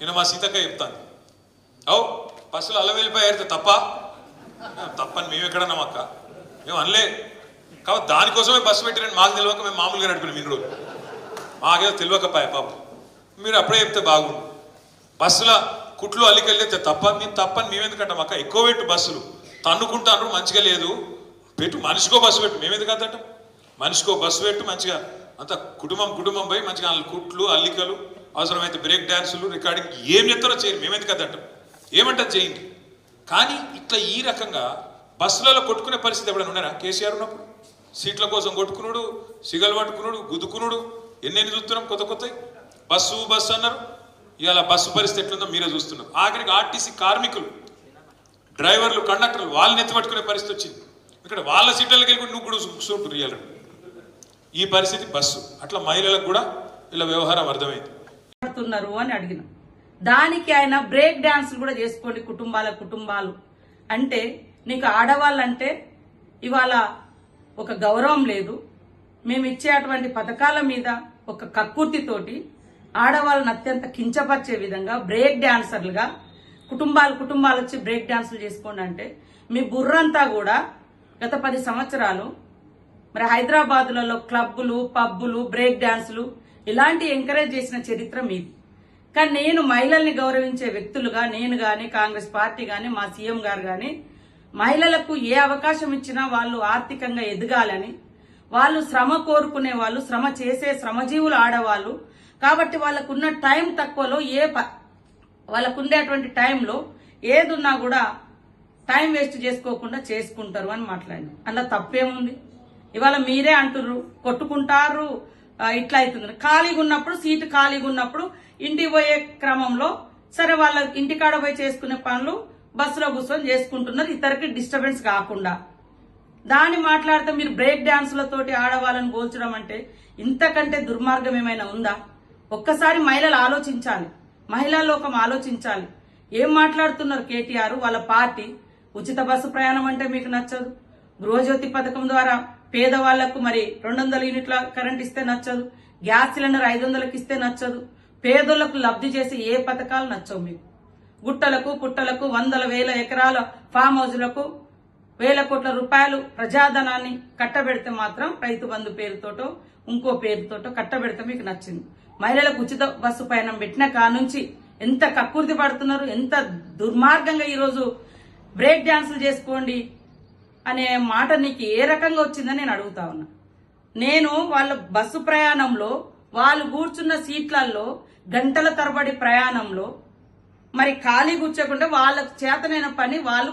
నేను మా సీతక్క చెప్తాను. అవు బస్సులో అల్ల వెళ్ళిపోయారు తప్ప? తప్పని మేము ఎక్కడన్నాం అక్క? మేము అనలే. కాబట్టి దానికోసమే బస్సు పెట్టిరని మాకు తెలియక మేము మామూలుగా నడిపినాం ఇన్ని రోజులు. మాకేదో తెలియకపాయ పాపం. మీరు అప్పుడే చెప్తే బాగుండు. బస్సుల కుట్లు అల్లికెళ్ళితే తప్ప మేము తప్పని మేము ఎందుకంటాం అక్క? ఎక్కువ పెట్టు బస్సులు. తన్నుకుంటాను మంచిగా లేదు. పెట్టు మనిషికో బస్సు పెట్టు. మేము ఎందుకు మనిషికో బస్సు పెట్టు మంచిగా. అంత కుటుంబం కుటుంబం పోయి మంచిగా కుట్లు అల్లికలు. అవసరమైతే బ్రేక్ డాన్సులు రికార్డింగ్ ఏం చెప్తారో చేయండి మేము ఎందుకు అంతటం ఏమంటారు చేయండి. కానీ ఇట్లా ఈ రకంగా బస్సులలో కొట్టుకునే పరిస్థితి ఎప్పుడైనా ఉన్నారా? కేసీఆర్ ఉన్నప్పుడు? సీట్ల కోసం కొట్టుకున్నాడు సిగలు పట్టుకున్నాడు గుద్దుకున్నాడు. ఎన్నెన్ని చూస్తున్నాం? కొత్త కొత్తవి. బస్సు బస్సు అన్నారు. ఇవాళ బస్సు పరిస్థితి ఎట్లుందో మీరే చూస్తున్నారు. ఆఖరికి ఆర్టీసీ కార్మికులు డ్రైవర్లు కండక్టర్లు వాళ్ళని ఎత్తిపట్టుకునే పరిస్థితి వచ్చింది. ఇక్కడ వాళ్ళ సీట్లకి వెళ్ళి నువ్వు కూడా కూర్చుంటారు ఇవాళ. ఈ పరిస్థితి బస్సు. అట్లా మహిళలకు కూడా ఇలా వ్యవహారం అర్థమైంది. మాట్లాడుతున్నారు అని అడిగిన. దానికి ఆయన బ్రేక్ డాన్స్ కూడా చేసుకోండి కుటుంబాల కుటుంబాలు. అంటే నీకు ఆడవాళ్ళంటే ఇవాళ ఒక గౌరవం లేదు. మేము ఇచ్చే అటువంటి పథకాల మీద ఒక కక్కుర్తితోటి ఆడవాళ్ళని అత్యంత కించపరిచే విధంగా బ్రేక్ డాన్సర్లుగా కుటుంబాలు కుటుంబాలు వచ్చి బ్రేక్ డాన్సులు చేసుకోండి అంటే మీ బుర్రంతా కూడా గత పది సంవత్సరాలు మరి హైదరాబాదులలో క్లబ్బులు పబ్బులు బ్రేక్ డాన్సులు ఇలాంటి ఎంకరేజ్ చేసిన చరిత్ర మీది. కానీ నేను మహిళల్ని గౌరవించే వ్యక్తులుగా నేను గాని కాంగ్రెస్ పార్టీ గాని మా సీఎం గారు గాని మహిళలకు ఏ అవకాశం ఇచ్చినా వాళ్ళు ఆర్థికంగా ఎదగాలని వాళ్ళు శ్రమ కోరుకునే వాళ్ళు శ్రమ చేసే శ్రమజీవులు ఆడవాళ్ళు. కాబట్టి వాళ్ళకున్న టైం తక్కువలో ఏ ప- వాళ్ళకు టైంలో ఏదున్నా కూడా టైం వేస్ట్ చేసుకోకుండా చేసుకుంటారు అని మాట్లాడినాం. అందులో తప్పేముంది? ఇవాళ మీరే అంటుర్రు కొట్టుకుంటారు ఇట్లా అవుతుంది. ఖాళీగా ఉన్నప్పుడు సీటు ఖాళీగా ఉన్నప్పుడు ఇంటికి పోయే క్రమంలో సరే వాళ్ళ ఇంటికాడ పోయి చేసుకునే పనులు బస్సులో కూర్చొని చేసుకుంటున్నారు. ఇతరికి డిస్టర్బెన్స్ కాకుండా. దాన్ని మాట్లాడితే మీరు బ్రేక్ డాన్సులతోటి ఆడవాళ్ళని పోల్చడం అంటే ఇంతకంటే దుర్మార్గం ఏమైనా ఉందా? ఒక్కసారి మహిళలు ఆలోచించాలి. మహిళా లోకం ఆలోచించాలి. ఏం మాట్లాడుతున్నారు కేటీఆర్? వాళ్ళ పార్టీ. ఉచిత బస్సు ప్రయాణం అంటే మీకు నచ్చదు. గృహజ్యోతి పథకం ద్వారా పేదవాళ్ళకు మరి రెండు వందల యూనిట్ల కరెంట్ ఇస్తే నచ్చదు గ్యాస్ సిలిండర్ ఐదు వందలకు ఇస్తే నచ్చదు పేదలకు లబ్ధి చేసే ఏ పథకాలు నచ్చవు మీకు. గుట్టలకు పుట్టలకు వందల వేల ఎకరాల ఫామ్ హౌజులకు వేల కోట్ల రూపాయలు ప్రజాధనాన్ని కట్టబెడితే మాత్రం రైతు బంధు పేరుతోటో ఇంకో పేరుతోటో కట్టబెడితే మీకు నచ్చింది. మహిళలకు ఉచిత బస్సు పయనం పెట్టిన కానుంచి ఎంత కక్కుర్తి పడుతున్నారు ఎంత దుర్మార్గంగా ఈరోజు బ్రేక్ డాన్సులు చేసుకోండి. అనే మాట నీకు ఏ రకంగా వచ్చిందని నేను అడుగుతా ఉన్నా. నేను వాళ్ళ బస్సు ప్రయాణంలో వాళ్ళు కూర్చున్న సీట్లలో గంటల తరబడి ప్రయాణంలో మరి ఖాళీ కూర్చోకుండా వాళ్ళకు చేతనైన పని వాళ్ళు